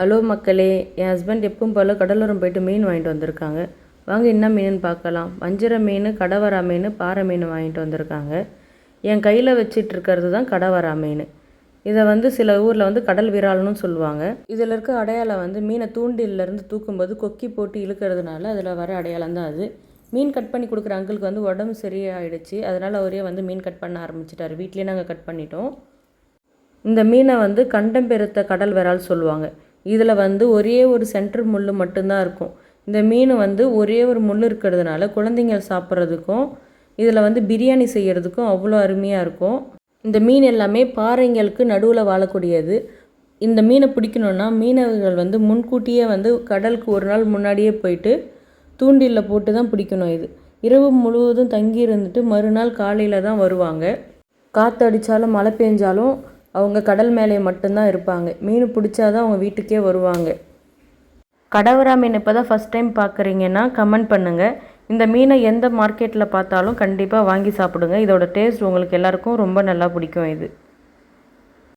Hello மக்களே என் husband எப்பவும் போல் கடலோரம் போயிட்டு மீன் வாங்கிட்டு வந்திருக்காங்க. வாங்க என்ன மீனுன்னு பார்க்கலாம். வஞ்சிர மீன் கடவரா மீன் பாறை மீன் வாங்கிட்டு வந்திருக்காங்க. என் கையில் வச்சிட்டு இருக்கிறது தான் கடவரா மீன். இதை வந்து சில ஊரில் வந்து கடல் விரால்னு சொல்லுவாங்க. இதில் இருக்க அடையாளம் வந்து மீனை தூண்டிலிருந்து தூக்கும்போது கொக்கி போட்டு இழுக்கிறதுனால அதில் வர அடையாளம் தான் அது. மீன் கட் பண்ணி கொடுக்குற அங்கிளுக்கு வந்து உடம்பு சரியாயிடுச்சு. அதனால் அவரே வந்து மீன் கட் பண்ண ஆரம்பிச்சிட்டார். வீட்லேயே நாங்கள் கட் பண்ணிட்டோம். இந்த மீனை வந்து கண்டம் பெருத்த கடல் விரால் சொல்லுவாங்க. இதில் வந்து ஒரே ஒரு சென்டர் முள் மட்டும்தான் இருக்கும். இந்த மீன் வந்து ஒரே ஒரு முள் இருக்கிறதுனால குழந்தைங்க சாப்பிட்றதுக்கும் இதில் வந்து பிரியாணி செய்கிறதுக்கும் அவ்வளோ அருமையாக இருக்கும். இந்த மீன் எல்லாமே பாறைங்களுக்கு நடுவில் வாழக்கூடியது. இந்த மீனை பிடிக்கணுன்னா மீனவர்கள் வந்து முன்கூட்டியே வந்து கடலுக்கு ஒரு நாள் முன்னாடியே போயிட்டு தூண்டிலில் போட்டு தான் பிடிக்கணும் இது. இரவு முழுவதும் தங்கி இருந்துட்டு மறுநாள் காலையில் தான் வருவாங்க. காற்று அடித்தாலும் மழை பெஞ்சாலும் அவங்க கடல் மேலே மட்டும்தான் இருப்பாங்க. மீன் பிடிச்சாதான் அவங்க வீட்டுக்கே வருவாங்க. கடவரா மீன் இப்போ தான் ஃபஸ்ட் டைம் பார்க்குறீங்கன்னா கமெண்ட் பண்ணுங்கள் இந்த மீனை எந்த மார்க்கெட்டில் பார்த்தாலும் கண்டிப்பாக வாங்கி சாப்பிடுங்க. இதோட டேஸ்ட் உங்களுக்கு எல்லாருக்கும் ரொம்ப நல்லா பிடிக்கும் இது.